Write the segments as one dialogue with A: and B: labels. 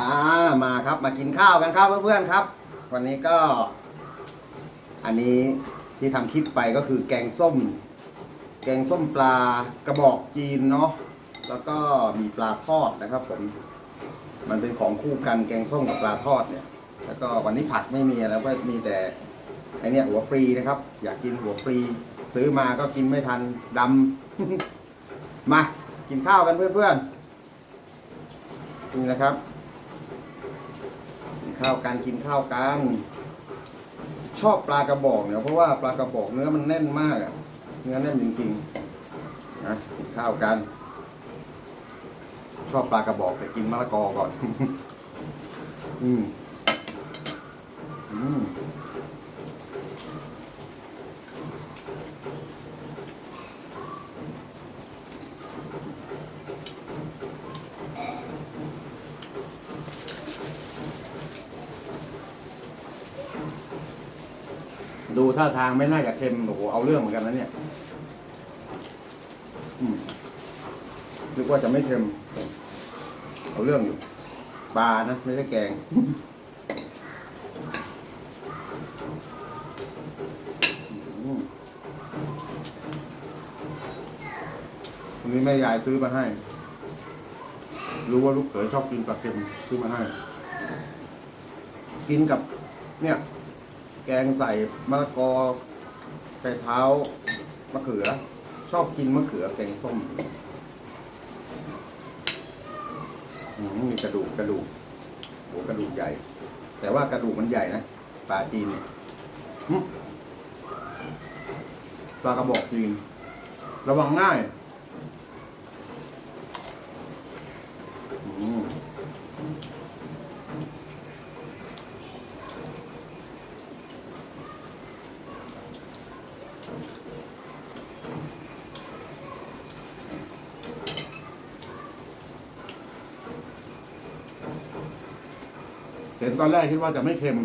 A: อ่ามาครับมากินข้าวกันครับเพื่อนๆครับ วันนี้ก็ อันนี้ที่ทำคลิปไปก็คือแกงส้ม แกงส้มปลากระบอกจีนเนาะแล้วก็มีปลาทอดนะครับผมมันเป็นของคู่กันแกงส้มกับปลาทอดเนี่ย แล้วก็วันนี้ผักไม่มีแล้วก็มีแต่ไอเนี่ยหัวปลีนะครับ อยากกินหัวปลีซื้อมาก็กินไม่ทันดำ มากินข้าวกันเพื่อนๆนี่นะครับ ข้าวกันกินข้าวกันชอบปลากระบอกเนี่ยเพราะว่าปลากระบอกเนื้อมันแน่นมากอะเนื้อแน่นจริงๆนะกินข้าวกัน ชอบปลากระบอกแต่กินมะละกอก่อน อืมอืมดู ท่าทางไม่น่าจะเค็มโอ้โหเอาเรื่องเหมือนกันนะเนี่ยนึกว่าจะไม่เค็ม เอาเรื่องอยู่ปลานะไม่ใช่แกง วันนี้แม่ยายซื้อมาให้ รู้ว่าลูกเขยชอบกินปลาเค็มซื้อมาให้ กินกับ เนี่ย แกงใส่มะละกอใส่เท้ามะเขือ ชอบกินมะเขือแกงส้มอืมมีกระดูกกระดูกโหกระดูกใหญ่ แต่ว่ากระดูกมันใหญ่นะปลาจีนเนี่ยปลากระบอกจีนระวังง่าย เห็นตอนแรกคิดว่าจะไม่เค็ม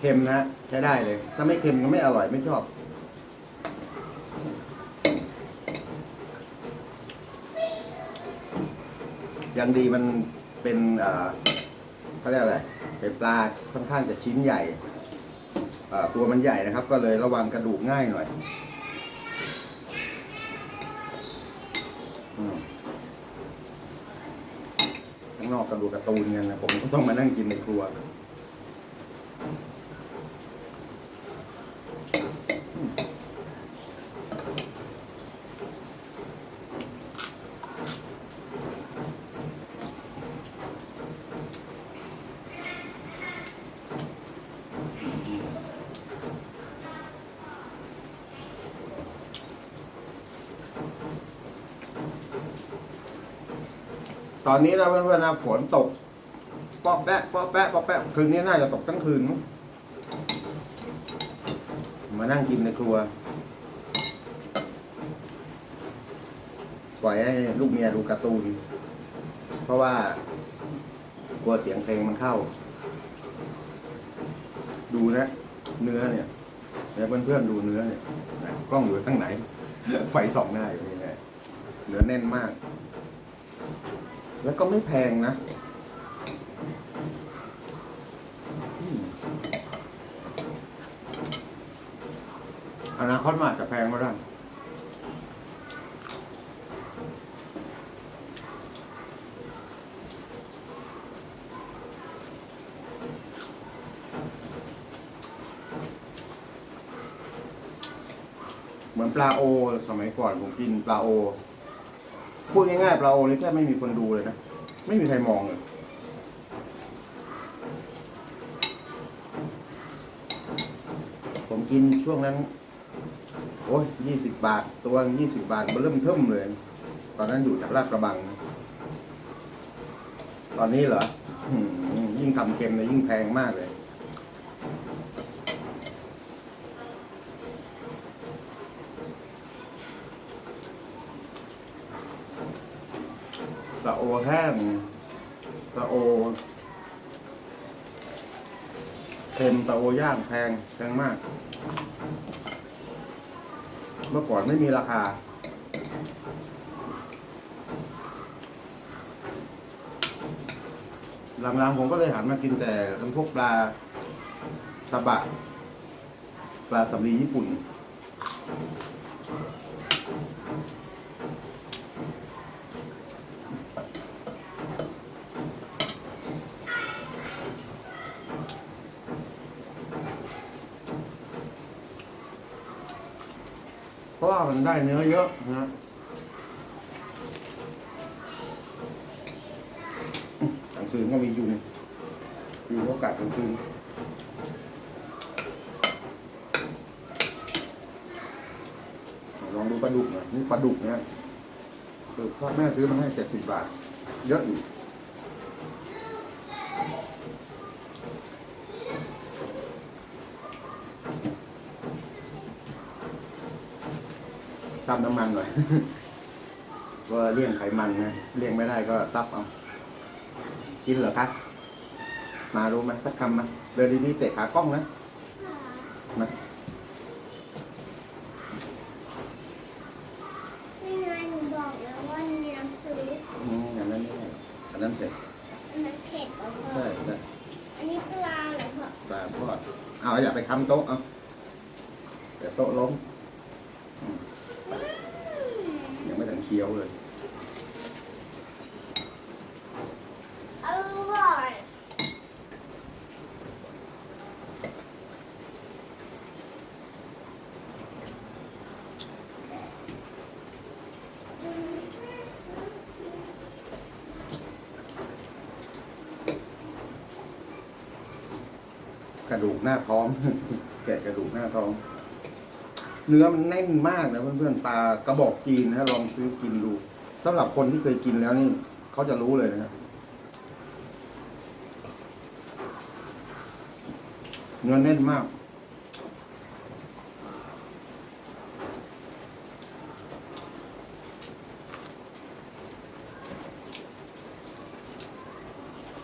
A: เค็มนะใช้ได้เลย ถ้าไม่เค็มก็ไม่อร่อยไม่ชอบยังดีมันเป็นเขาเรียกอะไร เป็นปลาค่อนข้างจะชิ้นใหญ่ตัวมันใหญ่นะครับ ก็เลยระวังกระดูกง่ายหน่อยอืมข้าง นอกกระดูการะตูนกันนะผมก็ต้องมานั่งกินในครัว ตอนนี้นะเพื่อนๆนะฝนตกปอกแปะปอกแปะปอกแปะคืนนี้น่าจะตกทั้งคืน มานั่งกินในครัว ปล่อยให้ลูกเมียดูการ์ตูน เพราะว่ากลัวเสียงเพลงมันเข้า ดูนะ เนื้อเนี่ยเนี่ยเพื่อนๆดูเนื้อเนี่ยกล้องอยู่ข้างไหน ไฟส่องหน้าอยู่นี่ไงเนื้อแน่นมาก แล้วก็ไม่แพงนะอนาคตมันอาจจะแพงก็ได้เหมือนปลาโอ สมัยก่อนผมกินปลาโอ พูดง่ายๆปลาโอนี่แทบไม่มีคนดูเลยนะ ไม่มีใครมองเลยผมกินช่วงนั้น โอ้ยยี่สิบบาท ตัวยี่สิบบาทมันเริ่มเทิมเลย ตอนนั้นอยู่จากลาดกระบัง ตอนนี้เหรอ ยิ่งทำเค็มเลยยิ่งแพงมากเลย ปลาโอแห้งปลาโอเค็มปลาโอย่างแพงแพงมาก เมื่อก่อนไม่มีราคา หลังๆผมก็เลยหันมากินแต่พวกปลาตะบะปลาสำลีญี่ปุ่น เพราะว่ามัน ได้เนื้อเยอะนะกลางคืนก็มียุงยุงก็กัดกลางคืนลองดูปลาดุกหน่อยนี่ปลาดุกเนี่ยเออพ่อแม่ซื้อมาให้เจ็ดสิบบาท เยอะอยู่ ซับน้ำมันหน่อย ก็เลี่ยงไขมันนะเลี่ยงไม่ได้ก็ซับเอา กินเหรอคะมารู้ไหมสักคำไหมเดินดีๆเตะขากล้องนะนะ
B: ไม่ไงหนูบอกแล้วว่ามีน้ำซุป
A: อืมอันนั้นไม่ได้อันนั้นเสร็จ
B: อันนั้นเผ็ดกว่าพ่อ
A: ใช่ใช่
B: อันนี้ปลาเหรอพ่อ
A: ปลาทอดเอาอย่าไปค้ำโต๊ะเอาเดี๋ยวโต๊ะล้มอืมยังไม่ถึง เคี้ยวเลย
B: อร่อย
A: กระดูกหน้าท้อง แกะกระดูกหน้าท้อง เนื้อมันแน่นมากนะเพื่อนๆปลากระบอกจีนนะลองซื้อกินดูสำหรับคนที่เคยกินแล้วนี่เขาจะรู้เลยนะครับเนื้อแน่นมาก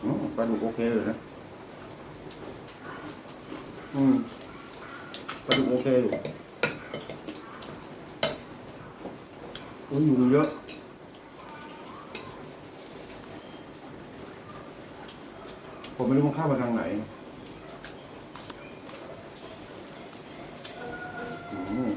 A: อืมปลาดุกโอเคเลยนะ อืมปลาดุกโอเคอยู่ อุ้ยยุงเยอะผมไม่รู้มันเข้ามาทางไหน อืม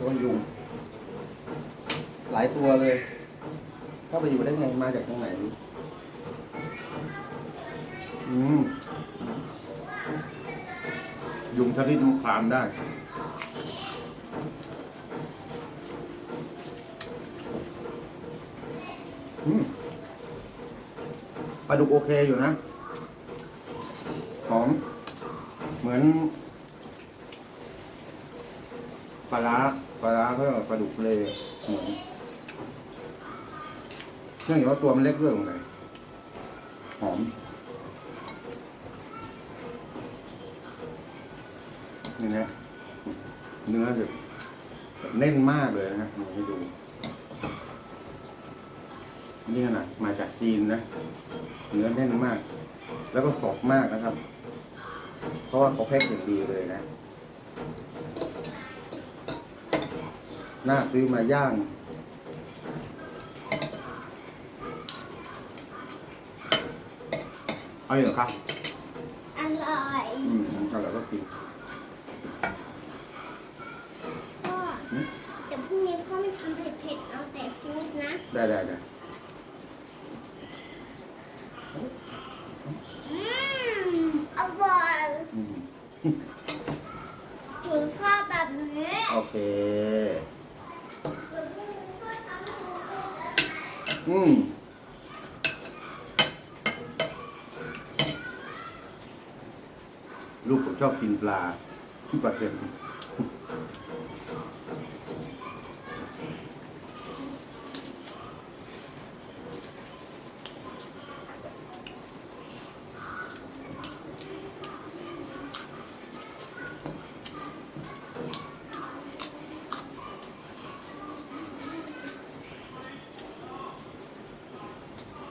A: ตัวยุง หลายตัวเลย เข้าไปอยู่ได้ไงมาจากตรงไหนรู้อืมยุงชนิดมันคลานได้ อืมปลาดุกโอเคอยู่นะ หอม เหมือนปลาร้าปลาร้าเพื่อปลาดุกเลยเหมือน เนื่องจากว่าตัวมันเล็กด้วยตรงไหนหอมนี่นะเนื้อแบบแบบแน่นมากเลยนะฮะลองให้ดู นี่ขนาดมาจากจีนนะ เนื้อแน่นมาก แล้วก็สดมากนะครับ เพราะว่าเขาแพ็คอย่างดีเลยนะ น่าซื้อมาย่าง เอาเหรอครับ
B: อร่อย
A: อืมเอาแล้วก็กิน
B: พ่อแต่พรุ่งนี้พ่อไม่ทำเผ็ดๆเอาแต่ฟูดนะ
A: ได้ได้ได้
B: อืมอร่อย
A: อืม
B: หนูชอบแบบนี้
A: โอเค
B: เดี๋ยวพรุ่งนี้พ่อทำให้หนูดูนะ
A: อืม ชอบกินปลาที่ปลาเค็ม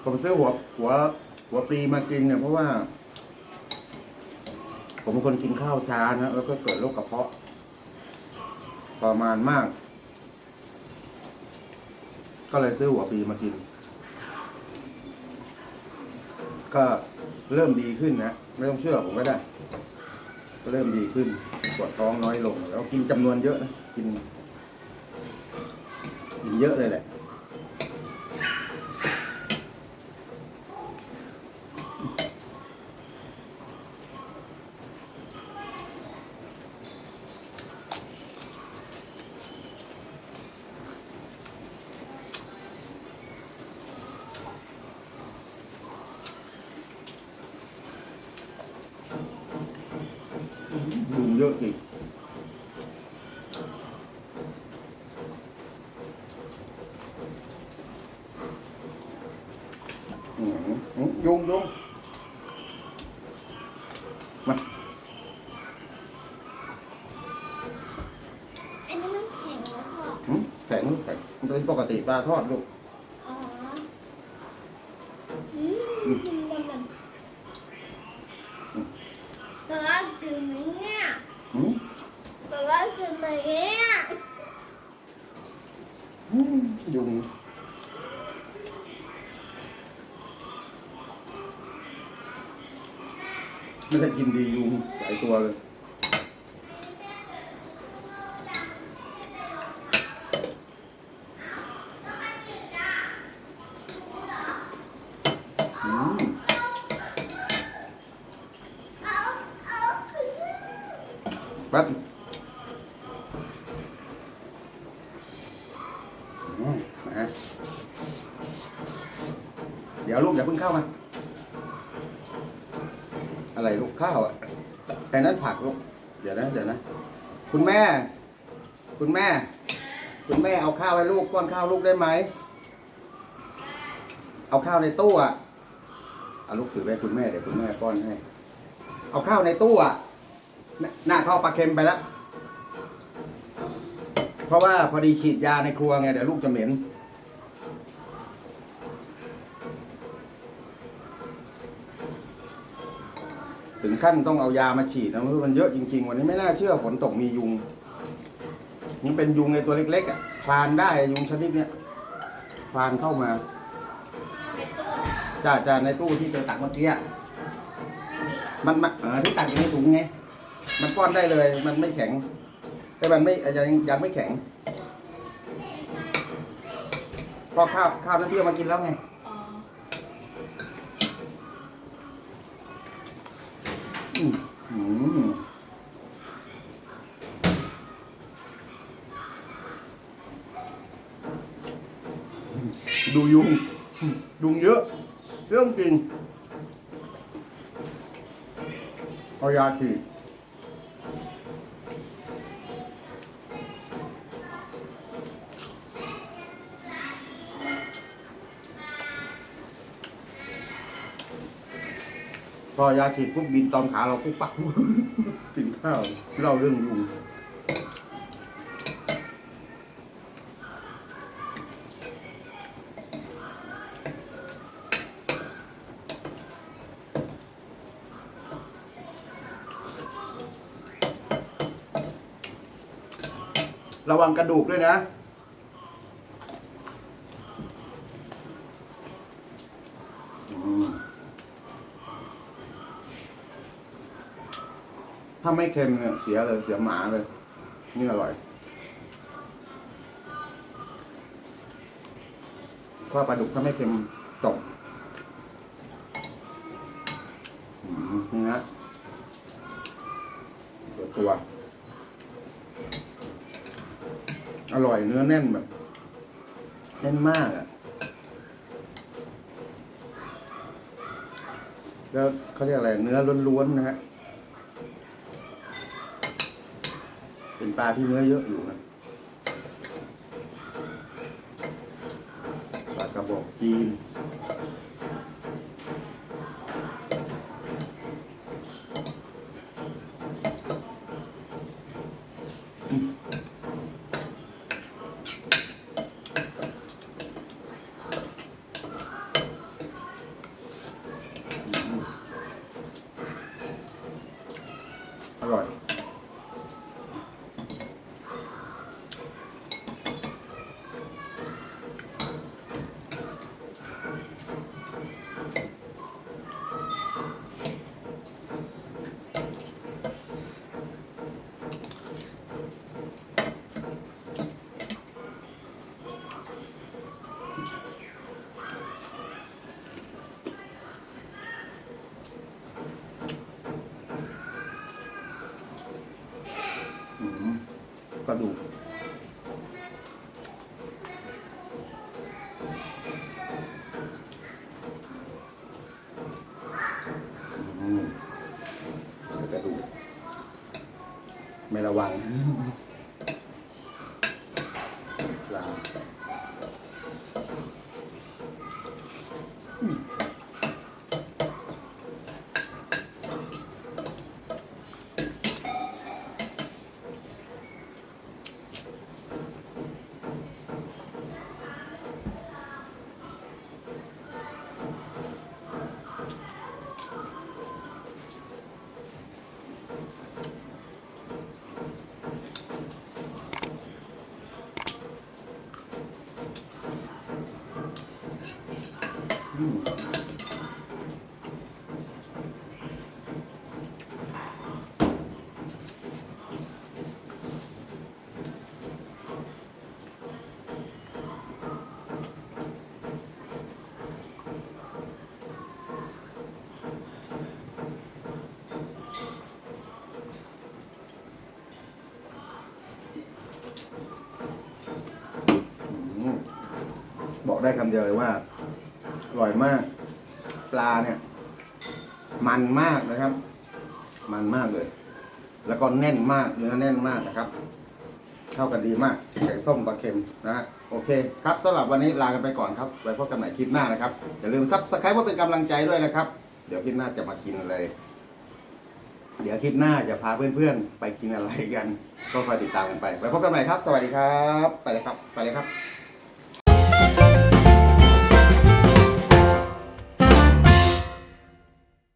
A: ผมซื้อหัวหัวหัวปลีมากินเนี่ยเพราะว่า ผมเป็นคนกินข้าวช้านะแล้วก็เกิดโรคกระเพาะ ประมาณมาก ก็เลยซื้อหัวปีมากิน ก็เริ่มดีขึ้นนะ ไม่ต้องเชื่อผมก็ได้ ก็เริ่มดีขึ้นปวดท้องน้อยลง แล้วกินจำนวนเยอะนะกิน กินเยอะเลยแหละ ยุงเยอะจริงอืมอืม ยุงยุงมา
B: อันนี้มันแข็งแล้วพ่อ
A: หืมแข็งลูกแข็งมันเป็นปกติปลาทอดลูก
B: อ๋ออืมมันแบบแต่ว่ากินไหมเนี่ย
A: หืม
B: แต่ว่ากินไหมเนี่ย
A: อืมยุง ไม่ได้กินดียุงหลายตัวเลย อืม แป๊บอืมนะเดี๋ยวลูกอย่าเพิ่งเข้ามา อะไรลูกข้าวอะแต่นั้นผักลูกเดี๋ยวนะเดี๋ยวนะ คุณแม่ คุณแม่ คุณแม่เอาข้าวให้ลูกป้อนข้าวลูกได้ไหมเอาข้าวในตู้อะเอาลูกถือไปคุณแม่เดี๋ยวคุณแม่ป้อนให้ เอาข้าวในตู้อะหน้าเข้าปลาเค็มไปแล้วเพราะว่าพอดีฉีดยาในครัวไงเดี๋ยวลูกจะเหม็น ถึงขั้นต้องเอายามาฉีดนะเพราะมันเยอะจริง ๆ วันนี้ไม่น่าเชื่อฝนตกมียุงนี่เป็นยุงในตัวเล็กๆอะคลานได้ยุงชนิดเนี้ยคลานเข้ามาจ้าจ้าในตู้ที่เจอตักเมื่อกี้มันมาเออที่ตักอยู่ในถุงไงมันป้อนได้เลย มันไม่แข็ง แต่มันไม่ยังยังไม่แข็ง พอข้าวข้าวนั้นพี่เอามากินแล้วไง
C: อ๋อ
A: อืมอืม ดูยุง ยุงเยอะ เรื่องจริงเอายาฉีด อยาฉีดปุ๊บบินตอมขาเราปุ๊บปักกินข้าวเล่าเรื่องยุงระวังกระดูกด้วยนะ อืม ถ้าไม่เค็มเนี่ยเสียเลยเสียหมาเลย นี่อร่อยข้าปลาดุกถ้าไม่เค็มตกอืมนี่นะตัวตัว อร่อยเนื้อแน่นแบบแน่นมากอะ่ะแล้วเขาเรียกอะไร เนื้อล้วนๆนะฮะ เป็นปลาที่เนื้อเยอะอยู่นะปลากระบอกจีน ระวังปลาอืมอืมอืมบอก ได้คำเดียวเลยว่าอ ร่อยมาก ปลาเนี่ย มันมากนะครับ มันมากเลย แล้วก็แน่นมากเนื้อแน่นมากนะครับ เข้ากันดีมากแกงส้มปลาเค็มนะฮะโอเคครับสำหรับวันนี้ลากันไปก่อนครับไว้พบกันใหม่คลิปหน้านะครับอย่าลืมซับสไครต์เพื่อเป็นกำลังใจด้วยนะครับ เดี๋ยวคลิปหน้าจะมากินอะไรเดี๋ยวคลิปหน้าจะพาเพื่อนๆ ไปกินอะไรกัน ก็คอยติดตามกันไป ไว้พบกันใหม่ครับ สวัสดีครับ ไปเลยครับ ไปเลยครับ